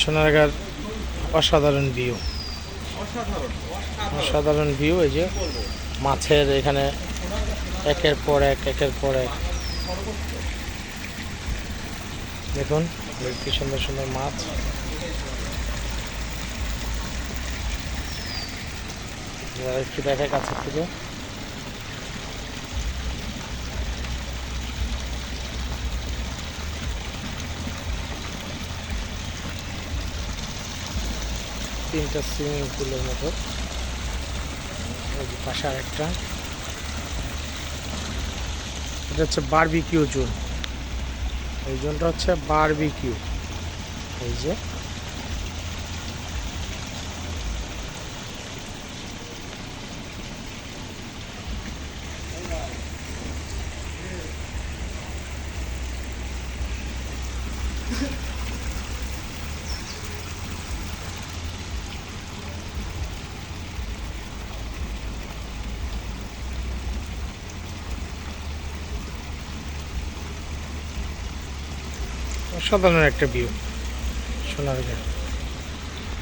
সোনারগাঁর অসাধারণ ভিউ অসাধারণ ভিউ এই যে মাছের এখানে একের পর এক একের পর এক। দেখুন কি সুন্দর সুন্দর মাছ। একটু দেখে কাছের থেকে। তিনটা সুইমিং পুলের মতো। পাশে আরেকটা। এটা হচ্ছে বারবিকিউ জোন এই জোনটা হচ্ছে বারবিকিউ এই যে। অসাধারণ একটা ভিউ সোনার সোনারগাঁ।